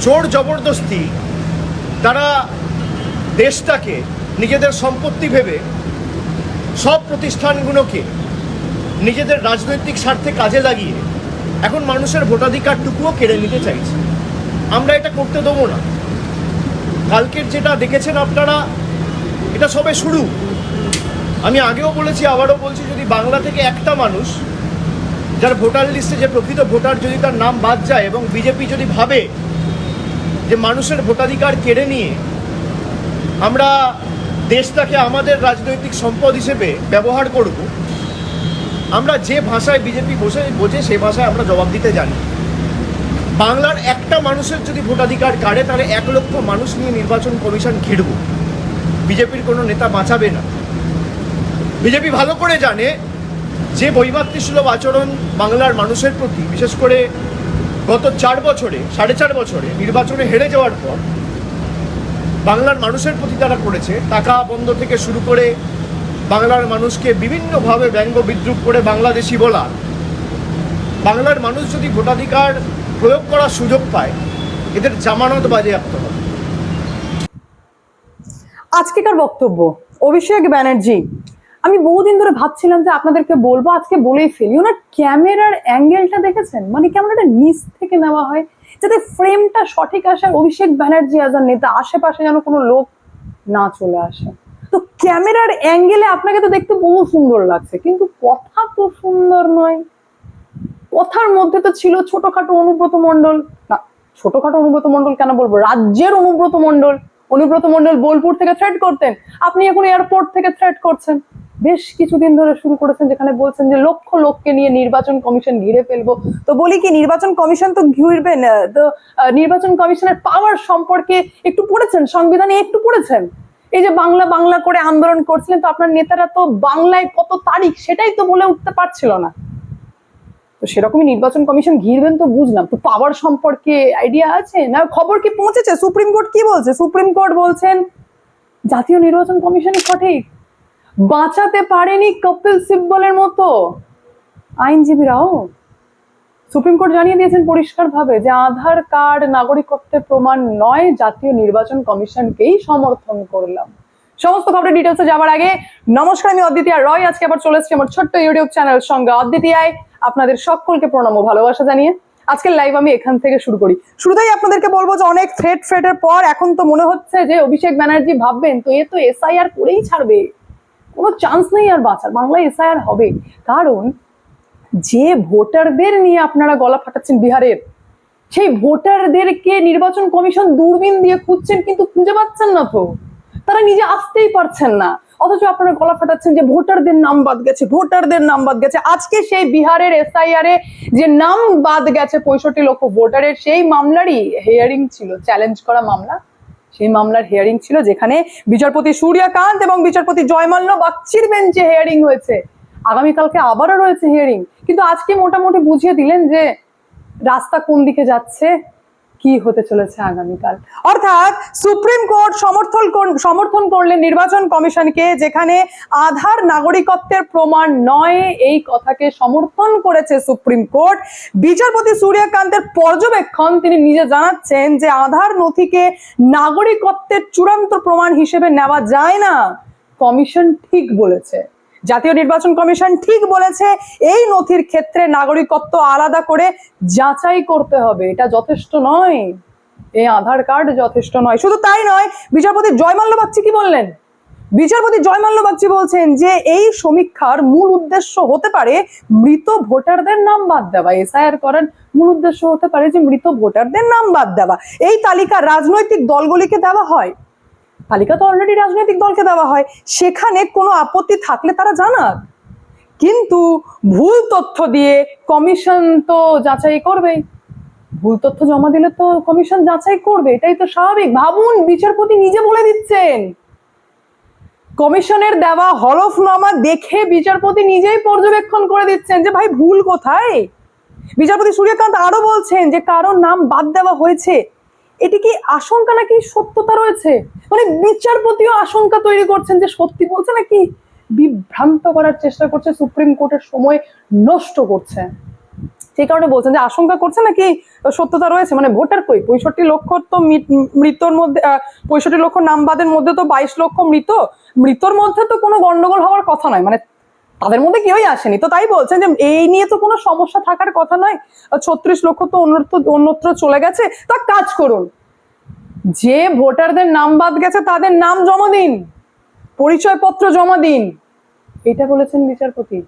জোর জবরদস্তি, তারা দেশটাকে, নিজেদের সম্পত্তি ভেবে সব প্রতিষ্ঠানগুলোকে নিজেদের রাজনৈতিক স্বার্থে কাজে লাগিয়ে এখন মানুষের ভোটাধিকারটুকুও কেড়ে নিতে চাইছে। আমরা এটা করতে দেবো না। কালকের যেটা দেখেছেন আপনারা, এটা সবে শুরু। আমি আগেও বলেছি, আবারও বলছি, যদি বাংলা থেকে একটা মানুষ যার ভোটার লিস্টে যে প্রকৃত ভোটার যদি তার নাম বাদ যায় এবং বিজেপি যদি ভাবে যে মানুষের ভোটাধিকার কেড়ে নিয়ে আমরা দেশটাকে আমাদের রাজনৈতিক সম্পদ হিসেবে ব্যবহার করব, আমরা যে ভাষায় বিজেপি বসে, বোঝে সেই ভাষায় আমরা জবাব দিতে জানি। বাংলার একটা মানুষের যদি ভোটাধিকার কাড়ে, তাহলে এক লক্ষ মানুষ নিয়ে নির্বাচন কমিশন ঘিরব। বিজেপির কোনো নেতা বাঁচাবে না। বিজেপি ভালো করে জানে যে বৈমাতৃসুলভ আচরণ বাংলার মানুষের প্রতি, বিশেষ করে গত চার বছরে, সাড়ে চার বছরে নির্বাচনে হেরে যাওয়ার পর বাংলার মানুষের প্রতি তারা করেছে টাকা বন্ধ থেকে শুরু করে বাংলার মানুষকে বিভিন্নভাবে ব্যঙ্গ বিদ্রুপ করে বাংলাদেশি বলা, বাংলার মানুষ যদি ভোটাধিকার প্রয়োগ করার সুযোগ পায়, এদের জামানত বাজেয়াপ্ত হবে। আজকেকার বক্তব্য, অভিষেক ব্যানার্জি। আমি বহুদিন ধরে ভাবছিলাম যে আপনাদেরকে বলব, আজকে বলেই ফেলি। ওনার ক্যামেরার অ্যাঙ্গেলটা দেখেছেন? মানে ক্যামেরাটা নিচ থেকে নেওয়া হয়, যাতে ফ্রেমটা সঠিক আসে অভিষেক ব্যানার্জি অ্যাজ নেতা, আশেপাশে যেন কোনো লোক না চলে আসে। তো ক্যামেরার অ্যাঙ্গেলে আপনাকে তো দেখতে বহু সুন্দর লাগছে, কিন্তু কথা তো সুন্দর নয়। কথার মধ্যে তো ছিল ছোটখাটো অনুব্রত মণ্ডল। না, ছোটখাটো অনুব্রত মণ্ডল কেন বলব? রাজ্যের অনুব্রত মণ্ডল। অনুব্রত মণ্ডল বোলপুর থেকে থ্রেড করতেন। আপনি এখন এয়ারপোর্ট থেকে থ্রেড করছেন। বেশ কিছুদিন ধরে শুরু করেছেন যেখানে বলছেন যে লক্ষ লোককে নিয়ে নির্বাচন কমিশন ঘিরে ফেলব। তো বলি কি নির্বাচন কমিশন তো ঘিরবে আহ, তো নির্বাচন কমিশনের পাওয়ার সম্পর্কে একটু পড়েছেন? সংবিধানে একটু পড়েছেন? এই যে বাংলা বাংলা করে আন্দোলন করছিলেন তো আপনার নেতারা তো বাংলায় কত তারিখ সেটাই তো বলে উঠতে পারছিল না। তো সেরকমই নির্বাচন কমিশন ঘিরবেন তো বুঝলাম তো পাওয়ার সম্পর্কে আইডিয়া আছে? না খবর কি পৌঁছেছে? সুপ্রিম কোর্ট কি বলছে? সুপ্রিম কোর্ট বলছেন জাতীয় নির্বাচন কমিশনই সঠিক। বাঁচাতে পারেনি কপিল সিব্বলের মতো। আইনজীবীরাও সুপ্রিম কোর্ট জানিয়ে দিয়েছেন পরিষ্কারভাবে যে আধার কার্ড নাগরিকত্বের প্রমাণ নয়, জাতীয় নির্বাচন কমিশনকেই সমর্থন করলাম। সমস্ত খবরের ডিটেলসে যাওয়ার আগে নমস্কার, আমি অদ্বিতীয় রয়। আজকে আবার চলে এসেছি আমার ছোট্ট ইউটিউব চ্যানেল সঙ্গে অদ্বিতীয়ায়। আপনাদের সকলকে প্রণাম ভালোবাসা জানিয়ে আজকের লাইভ আমি এখান থেকে শুরু করি। শুরুতেই আপনাদেরকে বলব যে অনেক থ্রেড ফ্রেডের পর এখন তো মনে হচ্ছে যে অভিষেক ব্যানার্জি ভাববেন, তো এ তো এসআইআর করেই ছাড়বে। কোনো চান্স নেই আর বাঁচার। বাংলায় এসআইআর হবে। কারণ যে ভোটারদের নিয়ে আপনারা গলা ফাটাচ্ছেন বিহারের, সেই ভোটারদেরকে নির্বাচন কমিশন দূরবীন দিয়ে খুঁজছেন কিন্তু খুঁজে পাচ্ছেন না তো। তারা নিজে আসতেই পারছেন না। অথচ আপনারা গলা ফাটাচ্ছেন যে ভোটারদের নাম বাদ গেছে, ভোটারদের নাম বাদ গেছে। আজকে সেই বিহারের এসআইআর এ যে নাম বাদ গেছে পঁয়ষট্টি লক্ষ ভোটারের, সেই মামলারই হেয়ারিং ছিল চ্যালেঞ্জ করা মামলা। সেই মামলার হেয়ারিং ছিল যেখানে বিচারপতি সূর্যাকান্ত এবং বিচারপতি জয়মাল্য বাগচির বেঞ্চে হেয়ারিং হয়েছে। আগামীকালকে আবারও রয়েছে হিয়ারিং কিন্তু আজকে মোটামুটি বুঝিয়ে দিলেন যে রাস্তা কোন দিকে যাচ্ছে? কি হতে চলেছে আগামীকাল? অর্থাৎ সুপ্রিম কোর্ট সমর্থন সমর্থন করলেন নির্বাচন কমিশনকে, যেখানে আধার নাগরিকত্বের প্রমাণ নয়, এই কথাকে সমর্থন করেছে সুপ্রিম কোর্ট। বিচারপতি সূর্যকান্তের পর্যবেক্ষণ তিনি নিজে জানাচ্ছেন যে আধার নথিকে নাগরিকত্বের চূড়ান্ত প্রমাণ হিসেবে নেওয়া যায় না। কমিশন ঠিক বলেছে। জাতীয় নির্বাচন কমিশন ঠিক বলেছে, এই নথির ক্ষেত্রে নাগরিকত্ব আলাদা করে যাচাই করতে হবে। এটা যথেষ্ট নয়। এই আধার কার্ড যথেষ্ট নয়। শুধু তাই নয়, বিচারপতি জয়মাল্য বাগচি কি বললেন? বিচারপতি জয়মাল্য বাগচি বলছেন যে, এই সমীক্ষার মূল উদ্দেশ্য হতে পারে মৃত ভোটারদের নাম বাদ দেওয়া। এসআইআর করার মূল উদ্দেশ্য হতে পারে যে, মৃত ভোটারদের নাম বাদ দেওয়া। এই তালিকা রাজনৈতিক দলগুলিকে দেওয়া হয়। তালিকা তো অলরেডি রাজনৈতিক দলকে দেওয়া হয়। সেখানে কোনো আপত্তি থাকলে তারা জানাক। কিন্তু ভুল তথ্য দিয়ে কমিশন তো যাচাই করবেই ভুল তথ্য জমা দিলে তো কমিশন যাচাই করবে। এটাই তো স্বাভাবিক। ভাবুন, বিচারপতি নিজে বলে দিচ্ছেন। কমিশনের দেওয়া হলফনামা দেখে বিচারপতি নিজেই পর্যবেক্ষণ করে দিচ্ছেন যে, ভাই, ভুল কোথায়? বিচারপতি সূর্যকান্ত আরও বলছেন যে কারও নাম বাদ দেওয়া হয়েছে। এটি কি আশঙ্কা নাকি সত্যতা রয়েছে? মানে বিচারপতিও আশঙ্কা তৈরি করছেন যে সত্যি বলছে নাকি বিভ্রান্ত করার চেষ্টা করছে, সুপ্রিম কোর্টের সময় নষ্ট করছে? সেই কারণে বলছেন যে আশঙ্কা করছে নাকি সত্যতা রয়েছে? মানে ভোটার কই? পঁয়ষট্টি লক্ষ তো মৃতর মধ্যে পঁয়ষট্টি লক্ষ নামবাদের মধ্যে তো বাইশ লক্ষ মৃত। মৃতর মধ্যে তো কোনো গন্ডগোল হওয়ার কথা নয়। মানে তাদের মধ্যে কেউই আসেনি। তো তাই বলছেন যে এই নিয়ে তো কোনো সমস্যা থাকার কথা নয়। ছত্রিশ লক্ষ তো অন্যত্র অন্যত্র চলে গেছে। তা কাজ করুন। যে ভোটারদের নাম বাদ গেছে, তাদের নাম জমা দিন। পরিচয়পত্র জমা দিন। এটা বলেছেন বিচারপতি।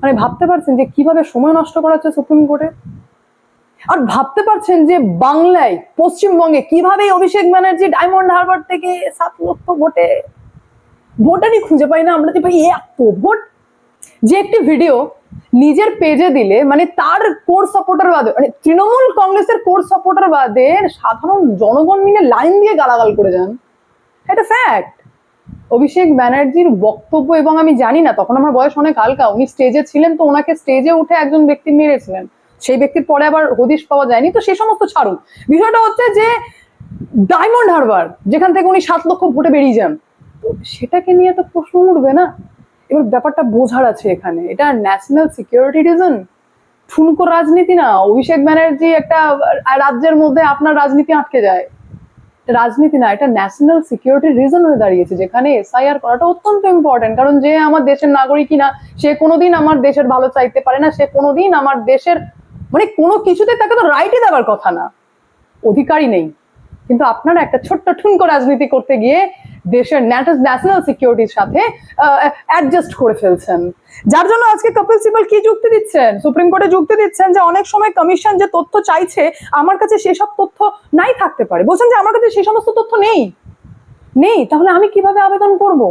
মানে ভাবতে পারছেন যে কীভাবে সময় নষ্ট করা হচ্ছে সুপ্রিম কোর্টে? আর ভাবতে পারছেন যে বাংলায়, পশ্চিমবঙ্গে কীভাবে অভিষেক ব্যানার্জি ডায়মন্ড হারবার থেকে সাত লক্ষ ভোটে, ভোটারই খুঁজে পাই না আমরা যে ভাই এত ভোট যে একটি ভিডিও নিজের পেজে দিলে মানে তার কোর সাপোর্টার বাদে মানে তৃণমূল কংগ্রেসের কোর সাপোর্টার বাদে সাধারণ জনগণ মিলে লাইন দিয়ে গালাগাল করে যান। এটা ফ্যাক্ট অভিষেক ব্যানার্জির বক্তব্য, এবং আমি জানি না, তখন আমার বয়স অনেক হালকা, উনি স্টেজে ছিলেন, তো ওনাকে স্টেজে উঠে একজন ব্যক্তি মেরেছিলেন। সেই ব্যক্তির পরে আবার হদিশ পাওয়া যায়নি, তো সে সমস্ত ছাড়ুন। বিষয়টা হচ্ছে যে ডায়মন্ড হারবার, যেখান থেকে উনি সাত লক্ষ ভোটে বেরিয়ে যান। সেটাকে নিয়ে তো প্রশ্ন উঠবে না? এবার ব্যাপারটা বোঝার আছে এখানে। এটা ন্যাশনাল সিকিউরিটি রিজন ঠুনকো রাজনীতি না? অভিষেক ব্যানার্জি একটা রাজ্যের মধ্যে আপনার রাজনীতি আটকে যায়। রাজনীতি না, এটা ন্যাশনাল সিকিউরিটি রিজন হয়ে দাঁড়িয়েছে, যেখানে এসআইআর করাটা অত্যন্ত ইম্পর্টেন্ট কারণ যে আমার দেশের নাগরিকই না সে কোনোদিন আমার দেশের ভালো চাইতে পারে না, সে কোনোদিন আমার দেশের মানে কোনো কিছুতে তাকে তো রাইটই দেওয়ার কথা না। অধিকারই নেই। কিন্তু আপনারা একটা ছোট্ট ঠুনকো রাজনীতি করতে গিয়ে দেশের ন্যাশনাল সিকিউরিটির সাথে অ্যাডজাস্ট করে ফেলছেন। যার জন্য আজকে কপিল সিবাল কি যুক্তি দিচ্ছেন? সুপ্রিম কোর্টে যুক্তি দিচ্ছেন যে অনেক সময় কমিশন যে তথ্য চাইছে, আমার কাছে সেসব তথ্য নাই থাকতে পারে। বলছেন যে আমার কাছে সেই সমস্ত তথ্য নেই। নেই? তাহলে আমি কীভাবে আবেদন করব?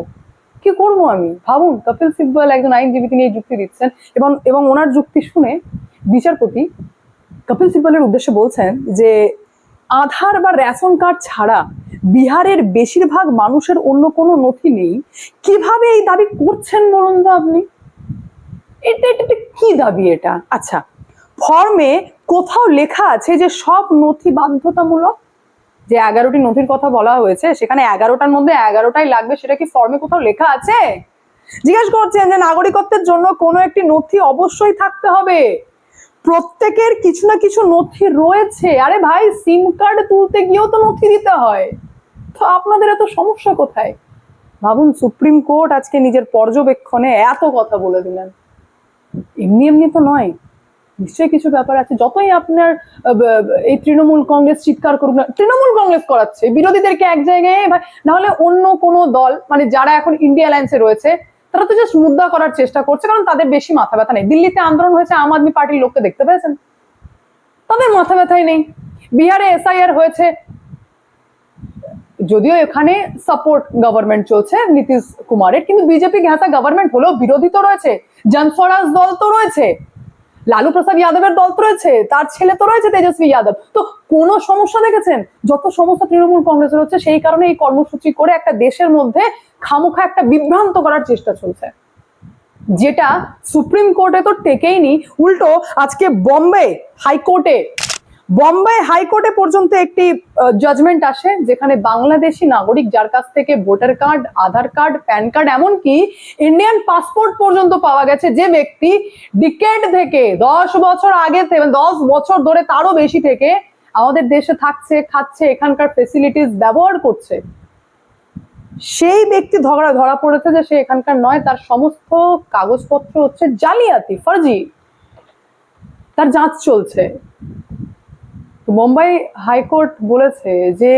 কি করব আমি? ভাবুন কপিল সিব্বল একজন আইনজীবী তিনি এই যুক্তি দিচ্ছেন এবং এবং ওনার যুক্তি শুনে বিচারপতি কপিল সিব্বলের উদ্দেশ্যে বলছেন যে আধার বা রেশন কার্ড ছাড়া বিহারের বেশিরভাগ মানুষের অন্য কোনো নথি নেই। কীভাবে এই দাবি করছেন বলুন তো আপনি? এটা এটা কি দাবি এটা? আচ্ছা ফর্মে কোথাও লেখা আছে যে সব নথি বাধ্যতামূলক? যে এগারোটি নথির কথা বলা হয়েছে, সেখানে এগারোটার মধ্যে এগারোটাই লাগবে, সেটা কি ফর্মে কোথাও লেখা আছে? জিজ্ঞেস করছেন যে নাগরিকত্বের জন্য কোনো একটি নথি অবশ্যই থাকতে হবে। প্রত্যেকের কিছু না কিছু নথি রয়েছে। আরে ভাই সিম কার্ড তুলতে গিয়েও তো নথি দিতে হয়। তো আপনাদের এত সমস্যা কোথায়? ভাবুন, সুপ্রিম কোর্ট আজকে নিজের পর্যবেক্ষণে এত কথা বলে দিলেন। এমনি এমনি তো নয়। নিশ্চয়ই কিছু ব্যাপার আছে। যতই আপনার এই তৃণমূল কংগ্রেস চিৎকার করুক না, তৃণমূল কংগ্রেস করাচ্ছে। বিরোধীদেরকে এক জায়গায় নাহলে অন্য কোনো দল মানে যারা এখন ইন্ডিয়া অ্যালায়েন্সে রয়েছে, তারা তো জাস্ট মুদ্রা করার চেষ্টা করছে, কারণ তাদের বেশি মাথা ব্যথা নেই। দিল্লিতে আন্দোলন হয়েছে, আম আদমি পার্টির লোককে দেখতে পেয়েছেন? তাদের মাথা ব্যথাই নেই। বিহারে এসআইআর হয়েছে যদিও এখানে সাপোর্ট গভর্নমেন্ট চলছে, নীতিশ কুমারের, কিন্তু বিজেপি ঘেঁষা গভর্নমেন্ট হলেও বিরোধী তো রয়েছে জনস্বরাজ দল তো রয়েছে, লালু প্রসাদ যাদবের দল তো রয়েছে, তার ছেলে তো রয়েছে তেজস্বী যাদব। তো কোনো সমস্যা দেখেছেন? যত সমস্যা তৃণমূল কংগ্রেসের হচ্ছে, সেই কারণে এই কর্মসূচি করে একটা দেশের মধ্যে খামোখা একটা বিভ্রান্ত করার চেষ্টা চলছে। যেটা সুপ্রিম কোর্টে তো টেকেইনি, উল্টো আজকে বম্বে হাইকোর্টে বম্বে হাইকোর্টে পর্যন্ত একটি জাজমেন্ট আসে যেখানে বাংলাদেশি নাগরিক যার কাছ থেকে voter card, Aadhaar card, PAN card এমনকি ইন্ডিয়ান পাসপোর্ট পর্যন্ত পাওয়া গেছে। যে ব্যক্তি ডিকেড থেকে, দশ বছর আগে থেকে দশ বছর ধরে তারও বেশি থেকে আমাদের দেশে থাকছে, খাচ্ছে, এখানকার ফেসিলিটিস ব্যবহার করছে, সেই ব্যক্তি ধরা ধরা পড়েছে যে সে এখানকার নয়। তার সমস্ত কাগজপত্র হচ্ছে জালিয়াতি, ফর্জি। তার যাঁচ চলছে। মুম্বাই হাইকোর্ট বলেছে যে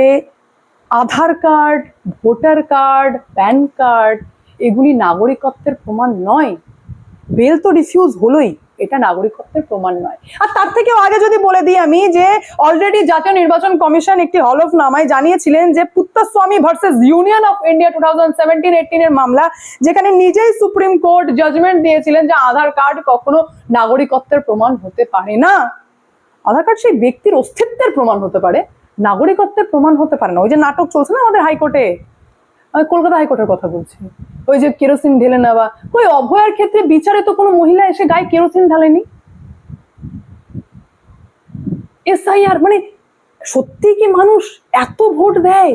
Aadhaar card, voter card, PAN card, এগুলি নাগরিকত্বের প্রমাণ নয়। বেল তো রিফিউজ হলোই, এটা নাগরিকত্বের প্রমাণ নয়। আর তার থেকেও আগে যদি বলে দিই আমি যে অলরেডি জাতীয় নির্বাচন কমিশন একটি হলফনামায় জানিয়েছিলেন যে Puttaswamy versus union of India two thousand seventeen এর মামলা, যেখানে নিজেই সুপ্রিম কোর্ট জাজমেন্ট দিয়েছিলেন যে আধার কার্ড কখনো নাগরিকত্বের প্রমাণ হতে পারে না। আধার কার্ড সেই ব্যক্তির অস্তিত্বের প্রমাণ হতে পারে, নাগরিকত্বের প্রমাণ হতে পারে না। ওই যে নাটক চলছে না আমাদের হাইকোর্টে? আমি কলকাতা হাইকোর্টের কথা বলছি। ওই যে কেরোসিন ঢেলে নেওয়া। ওই অভয়ার ক্ষেত্রে বিচারে তো কোনো মহিলা এসে গায়ে কেরোসিন ঢালেনি? এসআইআর মানে সত্যি কি মানুষ এত ভোট দেয়?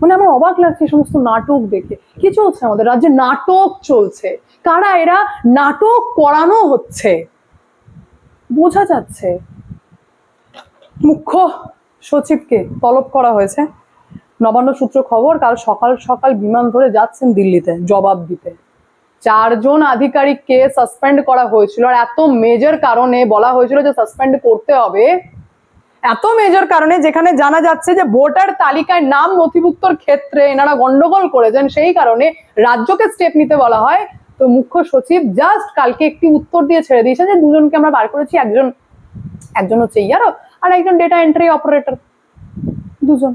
মানে আমার অবাক লাগছে সমস্ত নাটক দেখে। কি চলছে আমাদের রাজ্যে? নাটক চলছে। কারা এরা? নাটক করানো হচ্ছে। বোঝা যাচ্ছে। মুখ্য সচিবকে তলব করা হয়েছে। নবান্ন সূত্র খবর, কাল সকাল সকাল বিমান ধরে যাচ্ছেন দিল্লিতে, জবাব দিতে। চারজন আধিকারিককে সাসপেন্ড করা হয়েছিল। আর এত মেজর কারণে বলা হয়েছিল যে সাসপেন্ড করতে হবে। এত মেজর কারণে যেখানে জানা যাচ্ছে যে ভোটার তালিকায় নাম নথিভুক্তর ক্ষেত্রে এনারা গন্ডগোল করেছেন, সেই কারণে রাজ্যকে স্টেপ নিতে বলা হয়। তো মুখ্য সচিব জাস্ট কালকে একটি উত্তর দিয়ে ছেড়ে দিয়েছেন যে দুজনকে আমরা বার করেছি, একজন একজন হচ্ছে ইয়ারো আর একজন ডেটা এন্ট্রি অপারেটর দুজন।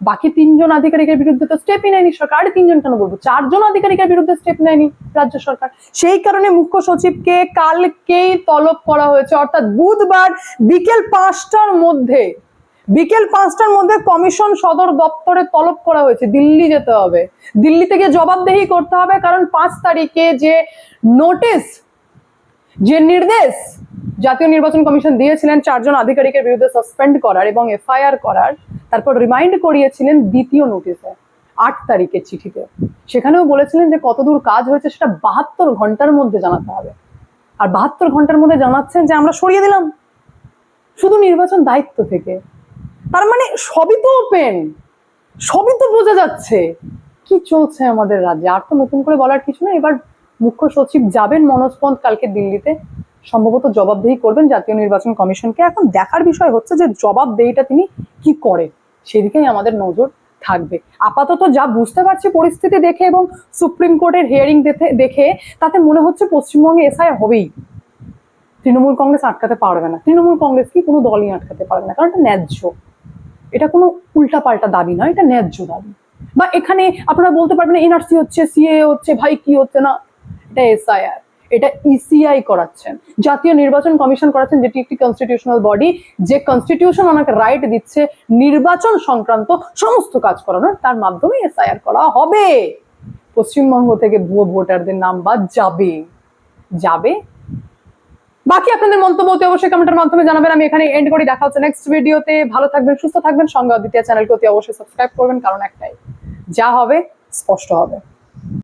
বাকি তিনজন আধিকারিকের বিরুদ্ধে তো স্টেপই নেয়নি সরকার। আর তিনজন কেন বলব? চারজন আধিকারিকের বিরুদ্ধে স্টেপ নেয়নি রাজ্য সরকার। সেই কারণে মুখ্য সচিবকে কালকেই তলব করা হয়েছে। অর্থাৎ বুধবার বিকেল পাঁচটার মধ্যে, বিকেল পাঁচটার মধ্যে কমিশন সদর দপ্তরে তলব করা হয়েছে। দিল্লি যেতে হবে। দিল্লি থেকে জবাবদেহি করতে হবে, কারণ পাঁচ তারিখে যে নোটিশ যে নির্দেশ জাতীয় নির্বাচন কমিশন দিয়েছিলেন চারজন আধিকারিকের বিরুদ্ধে সাসপেন্ড করার এবং এফআইআর করার। তারপর রিমাইন্ড করিয়েছিলেন দ্বিতীয় নোটিশে, আট তারিখের চিঠিতে। সেখানেও বলেছিলেন যে কতদূর কাজ হয়েছে সেটা বাহাত্তর ঘণ্টার মধ্যে জানাতে হবে। আর বাহাত্তর ঘণ্টার মধ্যে জানাচ্ছেন যে আমরা সরিয়ে দিলাম। শুধু নির্বাচন দায়িত্ব থেকে। তার মানে সবই তো ওপেন সবই তো বোঝা যাচ্ছে। কি চলছে আমাদের রাজ্যে? আর তো নতুন করে বলার কিছু না এবার মুখ্য সচিব যাবেন মনোজ পন্থ কালকে দিল্লিতে। সম্ভবত জবাবদেহি করবেন জাতীয় নির্বাচন কমিশনকে। এখন দেখার বিষয় হচ্ছে যে জবাবদেহিটা তিনি কি করে সেদিকেই আমাদের নজর থাকবে। আপাতত যা বুঝতে পারছি পরিস্থিতি দেখে এবং সুপ্রিম কোর্টের হিয়ারিং দেখে তাতে মনে হচ্ছে পশ্চিমবঙ্গে এসআই হবেই। তৃণমূল কংগ্রেস আটকাতে পারবে না। তৃণমূল কংগ্রেস কি কোনো দলই আটকাতে পারবে না। কারণ এটা ন্যায্য। এটা কোনো উল্টাপাল্টা দাবি নয় এটা ন্যায্য দাবি। বা এখানে আপনারা বলতে পারবেন এনআরসি হচ্ছে, সিএ হচ্ছে, ভাই কি হচ্ছে না, এটা এসআইআর এটা ইসিআই করাচ্ছেন। জাতীয় নির্বাচন কমিশন করাচ্ছেন, যেটি একটি কনস্টিটিউশনাল বডি যে কনস্টিটিউশন ওনাকে রাইট দিচ্ছে, নির্বাচন সংক্রান্ত সমস্ত কাজ করানোর, তার মাধ্যমে এসআইআর করা হবে। পশ্চিমবঙ্গ থেকে ভুয়ো ভোটারদের নাম বাদ যাবে। যাবে? বাকি আপনাদের মন্তব্য অতি অবশ্যই কমেন্টের মাধ্যমে জানাবেন। আমি এখানে এন্ড করি। দেখা হচ্ছে নেক্সট ভিডিওতে ভালো থাকবেন, সুস্থ থাকবেন। সঙ্গে অদ্বিতীয় চ্যানেলকে অতি অবশ্যই সাবস্ক্রাইব করবেন, কারণ একটাই। যা হবে, স্পষ্ট হবে।